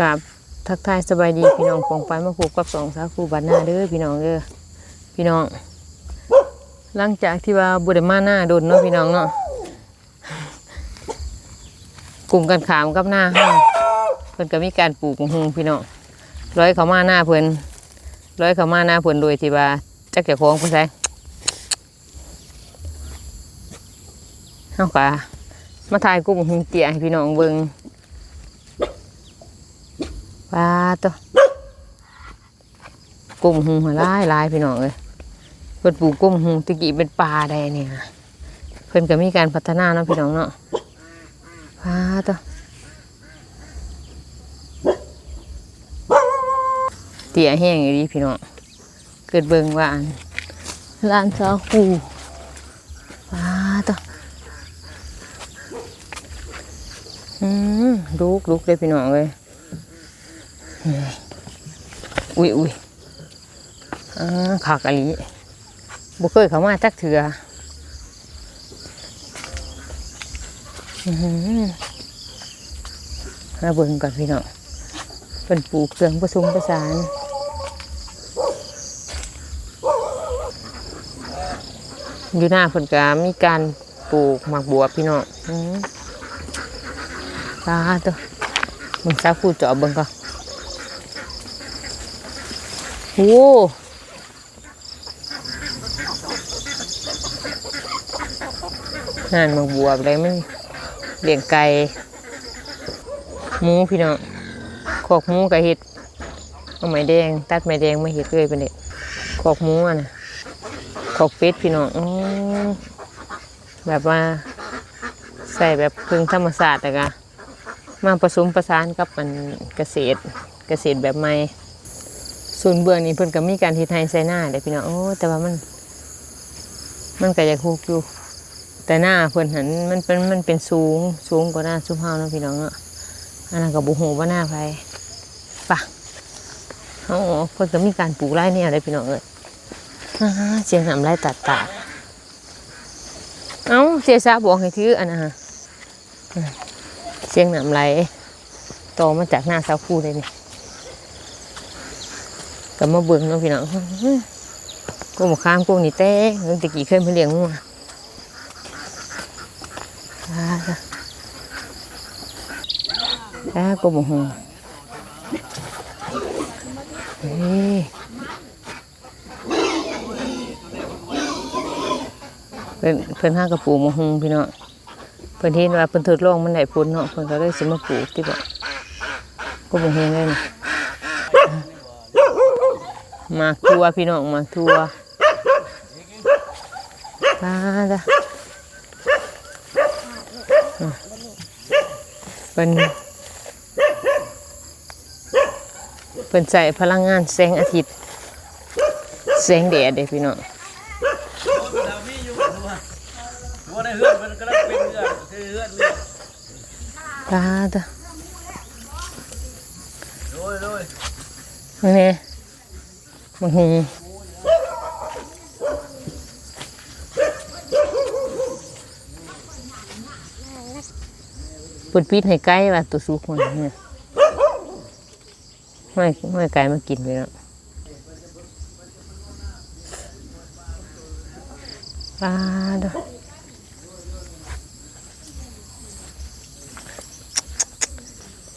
กับทักทายสบายดีพี่น้องปองไปมาพบกับสองสาวครูบันหน้าเด้อพี่น้องเด้อพี่น้อง หลังจากที่ว่าบุไดมาหน้าโดนเนาะพี่น้องเนาะกลุ่มกันขามกับหน้าห้างเพิ่นก็มีการปลูกมะฮุงพี่น้องร้อยเขามาหน้าเพิ่นร้อยเขามาหน้าเพิ่นโดยที่ว่าจักเจ้าของเพิ่นใช้เฮาก็มาถ่ายกลุ่มมะฮุงเตี้ยให้พี่น้องเบิ่ง ปลาตัวกุ้งหูหัวลายลายพี่น้องเลยเพิ่นปลูกกุ้งหูตะกี้เป็นปลาได้เนี่ยเพิ่นก็มีการพัฒนาเนาะพี่น้องเนาะปลาตัวเตี่ยแห้งอยู่ดีพี่น้องเกิดเบิ่งว่าอันร้านซาคูปลาตัวอืมลูกลูกเลยพี่น้องเลย อุ้ยอุ้ยขากะลีบุเคยเขามาจักเถืออื้อหือมาเบิ่งก่อนพี่น้องเป็นปลูกเครื่องผสมผสานอยู่หน้าเพิ่นก็มีการปลูกหมากบัวพี่น้องตาตัวมึงสาคูเจาะเบิ่งก่อน โอ้นั่นมาบวบเลยมันเลี้ยงไก่หมูพี่น้องขอกหมูกับเห็ดเอาไม้แดง ตัดไม้แดงมาเห็ดเลยเป็นเด็กขอกหมูอะนะขอกเป็ดพี่น้องอแบบว่าใส่แบบพึ่งธรรมศาสตร์แต่กะมาผสมประสานกับมันเกษตรเกษตรแบบใหม่ ส่วนเบื้องนี้เพิ่นก็มีการเฮ็ดให้ใส่หน้าเด้พี่น้องโอ้แต่ว่ามัน มันก็อยากฮูกอยู่ แต่หน้าเพิ่นหันมันเป็นมันเป็นสูงสูงกว่าหน้าซุมเฮาเนาะพี่น้องเนาะอันนั้นก็บ่ฮู้ว่าหน้าไผปะเฮาเพิ่นก็มีการปลูกหลายแนวเลยพี่น้องเอ้ยเสียงน้ำลายตัดตาเอ้าเสียซาบอกให้ถืออันน่ะเสียงน้ำไหลต่อมาจากหน้าสาวคู่เลยนี่ ก็มาเบิ่งเนาะพี่น้องกูหมกข้ามกูนี่แต่เงินตะกี้เคยมาเลี้ยงงัวอ่าอ่ากูบอกหงเฮ้เพิ่นเพิ่นห้ากระปูมะฮงพี่น้องเพิ่นเห็นว่าเพิ่นทดลองมันได้ผลเนาะเพิ่นก็เลยสิมาปลูกที่บ่กูบอกเฮงเลยนะห มาทัวพี่น้องมาทัวตาจ้ะอะเป็นเป็นใส่พลังงานแสงอาทิตย์แสงแดดเด้พี่น้องเรามีอยู่ถูกป่ะว่าเฮือนมันก็ต้องเป็นเฮือนคือเฮือนเลือดตาจ้ะโดยโดยนี่ มันหงเปิดปิดให้ไก่ว่าตัวสุกมันเนี่ยไม่ไม่ไก่มากินไปแล้วปลาดอก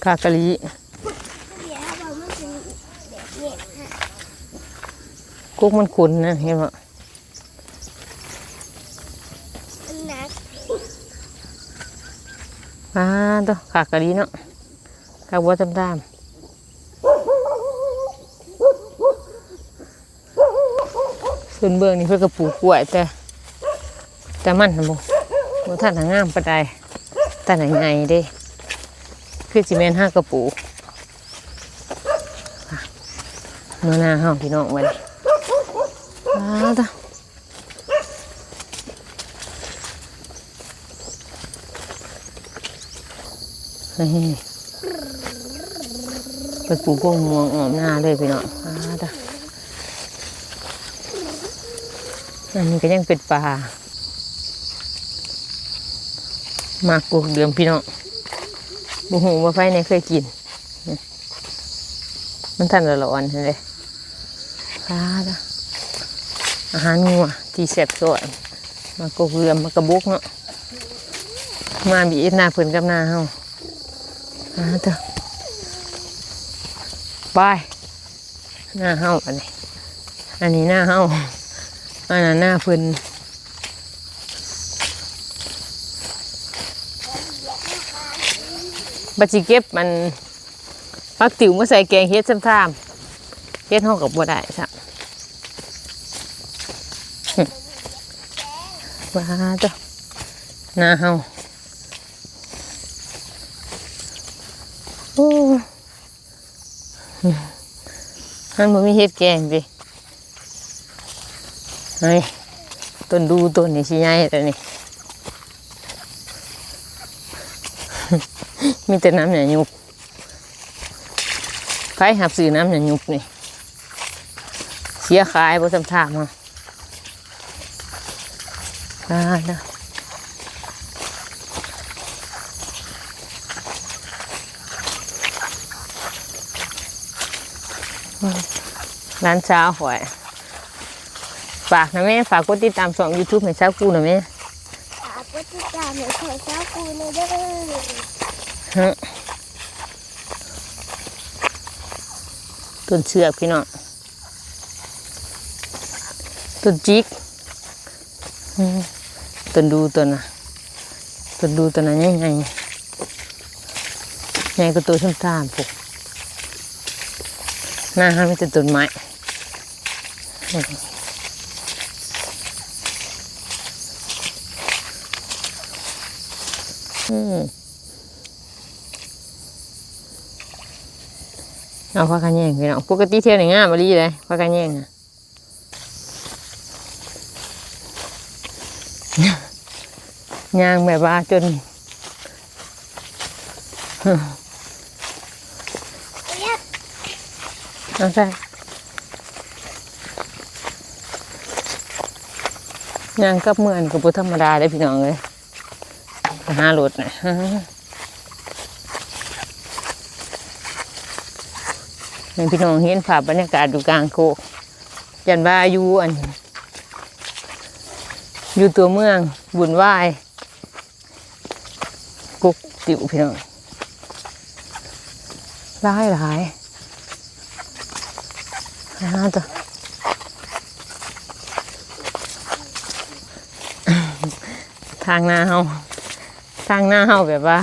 คากะลี เดี๋ยวเราไม่เป็นแบบเย็นฮะ กุ๊กมันขุนนะเห็นไหมมาตัวขากระดีเนาะขากบัวจำตามส่วนเบื้องนี่เพื่อกระปูกล้วยแต่ แต่มันนะโมบ่ท่านหางามปานใดแต่ไหนไงเด้คือจิเมนห้ากระปูเมื่อหน้าห้าพี่น้องไว้เล ยอ่าตัวเฮ้ยไปปลูกพวกม่วงออมหน้าเลยพี่น้องอ่าตาอันนี้ก็ยังเป็นปลาหมากกุกเดือมพี่น้องบุหูว่าไฟในเคยกิน มันทันละร้อนเห็นเลยพาละ อาหารงัวที่แซ่บสวยมากกเรือมากระบุกเนาะมาบีบหน้าเพิ่นกับนาเฮาอาเถอะบายหน้าเฮาอันนี้อันนี้หน้าเฮาอันนั้นหน้าเพิ่นบัจิเก็บมันปักติ๋วเมาใส่แกงเฮ็ดซ้ำๆเฮ็ดเฮากับบ่ได้ซะหึ ว้าจ้ะหนาเฮาโอ้มันบ่มีเฮ็ดแกงดิไอ้ต้นดูต้นนี่สิใหญ่แต่นี่มีแต่น้ำหนายุบใครหับซื้อน้ำหนายุบนี่ เสียขายบ่ทำทามา อ่านะร้านเช้าหอยฝากนะแม่ฝากกดติดตามช่อง YouTube ให้เช้ากูนะแม่ฝากกดติดตามให้ใครเช้ากูในเด้อฮะต้นเชือกพี่น้องต้นจิกอืม ต้นดูต้นน่ะต้นดูต้นนั้นใหญ่ใหญ่ใหญ่ก็ตัวชุ่มตามพวกหน้าห้ามไม่แต่ต้นไม้เอาพักกันแย่งพี่น้องปกติเที่ยวในงานบรีเลยพักกันแย่งอะ ย่างแบบว่าจนเอาใช่ย่างกับเมือนกับปุธรรมดาได้พี่น้องเลยไปหารถนะให้พี่น้องเห็นภาพบรรยากาศอยู่กลางโคกยันว่าอยู่อัน อยู่ตัวเมืองบุญวาย กุกติวพี่น้องหลายหลายนะจ้ะทางหน้าเฮาทางหน้าเฮาแบบว่า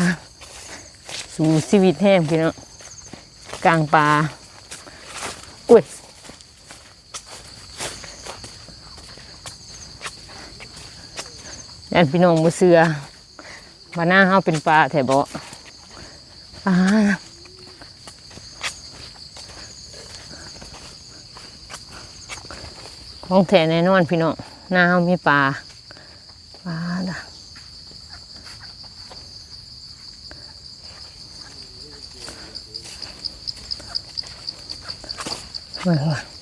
สู่ชีวิตแห้งพี่น้องกลางป่าอุ้ยยันพี่น้องมือเสือ มาหน้าเฮาเป็นปลาแถบะปลาของแท้แน่นอนพี่น้องหน้าเฮามีปลาปลาดะมา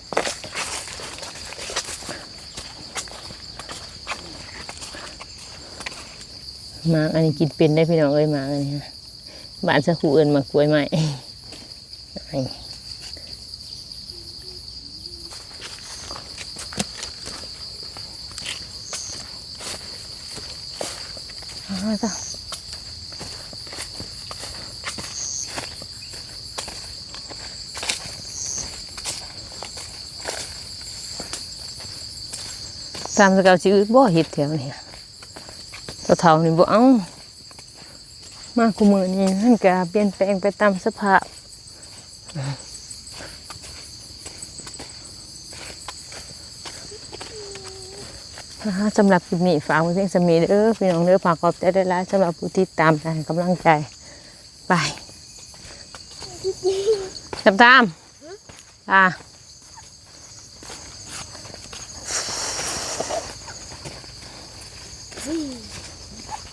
หมากอันนี้กินเป็นได้พี่น้องเอ้ยหมากอันนี้ฮะบ้านสักครูเอินมากล้วยใหม่ไอ้อ้าวจ้ะตามสกาชื่อบ่เห็ดแถวนี้ ตัวเท่านี่บ่เอามาคุมือนี่นั่นก็เปลี่ยนแปลงไปตามสภาพนะคะสำหรับคลิปนี้ฝากไว้เพียงสมีเด้อพี่น้องเด้อฝากขอบใจได้แล้วสำหรับผู้ที่ตามและให้กำลังใจไปตามตามอ่า